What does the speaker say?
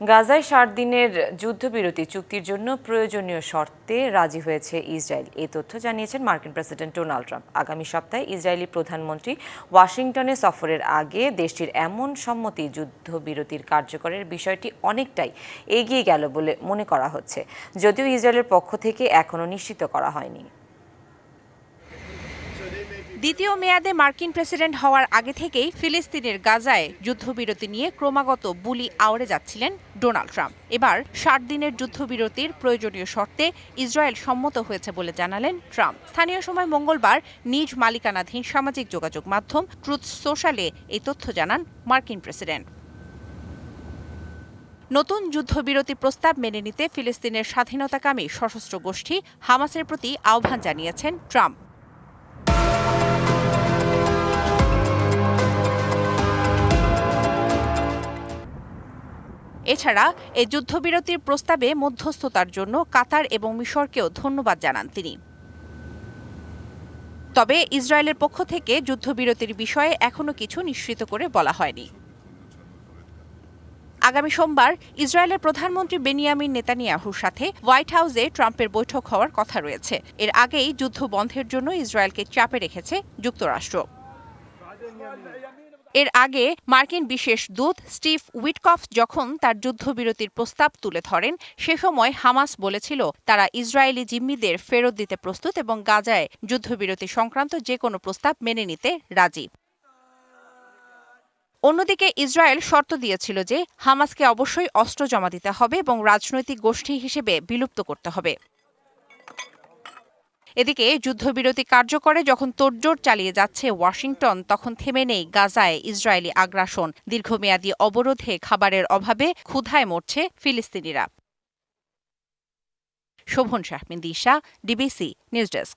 গাজায় ষাট দিনের যুদ্ধবিরতি চুক্তির জন্য প্রয়োজনীয় শর্তে রাজি হয়েছে ইসরায়েল। এই তথ্য জানিয়েছেন মার্কিন প্রেসিডেন্ট ডোনাল্ড ট্রাম্প। আগামী সপ্তাহে ইসরায়েলি প্রধানমন্ত্রী ওয়াশিংটনে সফরের আগে দেশটির এমন সম্মতি যুদ্ধবিরতির কার্যকরের বিষয়টি অনেকটাই এগিয়ে গেল বলে মনে করা হচ্ছে। যদিও ইসরায়েলের পক্ষ থেকে এখনও নিশ্চিত করা হয়নি। দ্বিতীয় মেয়াদে মার্কিন প্রেসিডেন্ট হওয়ার আগে থেকেই ফিলিস্তিনের গাজায় যুদ্ধবিরতি নিয়ে ক্রমাগত বুলি আওড়ে যাচ্ছিলেন ডোনাল্ড ট্রাম্প। এবার ষাট দিনের যুদ্ধবিরতির প্রয়োজনীয় শর্তে ইসরায়েল সম্মত হয়েছে বলে জানালেন ট্রাম্প। স্থানীয় সময় মঙ্গলবার নিজ মালিকানাধীন সামাজিক যোগাযোগ মাধ্যম ট্রুথ সোশ্যালে এই তথ্য জানান মার্কিন প্রেসিডেন্ট। নতুন যুদ্ধবিরতি প্রস্তাব মেনে নিতে ফিলিস্তিনের স্বাধীনতাকামী সশস্ত্র গোষ্ঠী হামাসের প্রতি আহ্বান জানিয়েছেন ট্রাম্প। এছাড়া এ যুদ্ধবিরতির প্রস্তাবে মধ্যস্থতার জন্য কাতার এবং মিশরকেও ধন্যবাদ জানান তিনি। তবে ইসরায়েলের পক্ষ থেকে যুদ্ধবিরতির বিষয়ে এখনও কিছু নিশ্চিত করে বলা হয়নি। আগামী সোমবার ইসরায়েলের প্রধানমন্ত্রী বেনিয়ামিন নেতানিয়াহুর সাথে হোয়াইট হাউসে ট্রাম্পের বৈঠক হওয়ার কথা রয়েছে। এর আগেই যুদ্ধ বন্ধের জন্য ইসরায়েলকে চাপে রেখেছে যুক্তরাষ্ট্র। এর আগে মার্কিন বিশেষ দূত স্টিভ উইটকফ যখন তার যুদ্ধবিরতির প্রস্তাব তুলে ধরেন, সে সময় হামাস বলেছিল, তারা ইসরায়েলি জিম্মিদের ফেরত দিতে প্রস্তুত এবং গাজায় যুদ্ধবিরতি সংক্রান্ত যে কোনো প্রস্তাব মেনে নিতে রাজি। অন্যদিকে ইসরায়েল শর্ত দিয়েছিল যে, হামাসকে অবশ্যই অস্ত্র জমা দিতে হবে এবং রাজনৈতিক গোষ্ঠী হিসেবে বিলুপ্ত করতে হবে। এদিকে যুদ্ধবিরতি কার্যকরে যখন তোড়জোড় চালিয়ে যাচ্ছে ওয়াশিংটন, তখন থেমে নেই গাজায় ইসরায়েলি আগ্রাসন। দীর্ঘমেয়াদী অবরোধে খাবারের অভাবে ক্ষুধায় মরছে ফিলিস্তিনিরা। Shovon Shahmin Disha DBC news desk.